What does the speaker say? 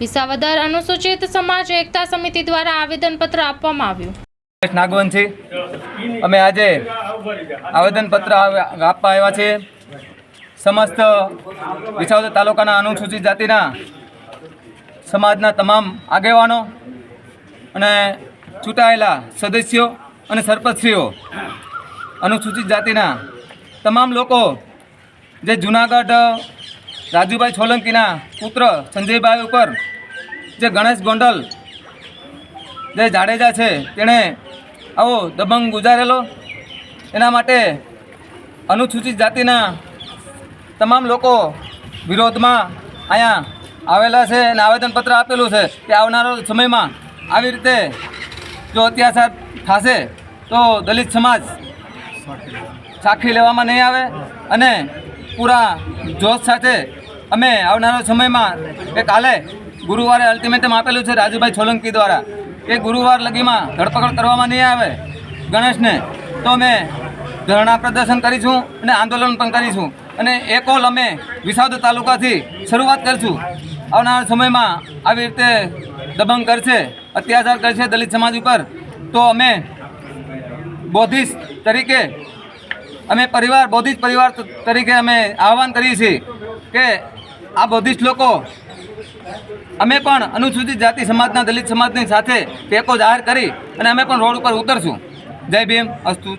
વિસાવદર અનુસૂચિત સમાજ એકતા સમિતિ દ્વારા આવેદનપત્ર આપવામાં આવ્યું. નાગવન નાગવંશી અમે આજે આવેદનપત્ર આવ- આપવા આવ્યા છે સમસ્ત વિસાવદર તાલુકાના અનુસૂચિત જાતિના સમાજના તમામ આગેવાનો અને ચૂંટાયેલા સદસ્યો અને સરપંચશ્રીઓ, અનુસૂચિત જાતિના તમામ લોકો, જે જુનાગઢ રાજુભાઈ સોલંકીના પુત્ર સંજયભાઈ ઉપર જે ગણેશ ગોંડલ જે જાડેજા છે, તેણે આવો દબંગ ગુજારેલો. એના માટે અનુસૂચિત જાતિના તમામ લોકો વિરોધમાં અહીંયા આવેલા છે અને આવેદનપત્ર આપેલું છે કે આવનારા સમયમાં આવી રીતે જો અત્યાચાર થશે, તો દલિત સમાજ સાખી લેવામાં નહીં આવે અને પૂરા જોશ સાથે અમે આવનારા સમયમાં કે કાલે ગુરુવારે અલ્ટિમેટમ આપેલું છે રાજુભાઈ સોલંકી દ્વારા એ ગુરુવાર લગીમાં ધરપકડ કરવામાં નહીં આવે ગણેશને. તો અમે ધરણા પ્રદર્શન કરીશું અને આંદોલન પણ કરીશું. અને એ કોલ અમે વિસાવદ તાલુકાથી શરૂઆત કરીશું. આવનારા સમયમાં આવી રીતે દબંગ કરશે, અત્યાચાર કરશે દલિત સમાજ ઉપર. તો અમે બૌદ્ધિસ્ટ તરીકે, અમે પરિવાર બૌદ્ધિસ્ટ પરિવાર તરીકે અમે આહવાન કરીએ છીએ કે આ બૌદ્ધિસ્ટ લોકો, અમે પણ અનુસૂચિત જાતિ સમાજના દલિત સમાજની સાથે ટેકો જાહેર કરી અને અમે પણ રોડ ઉપર ઉતરશું. જય ભીમ, અસ્તુ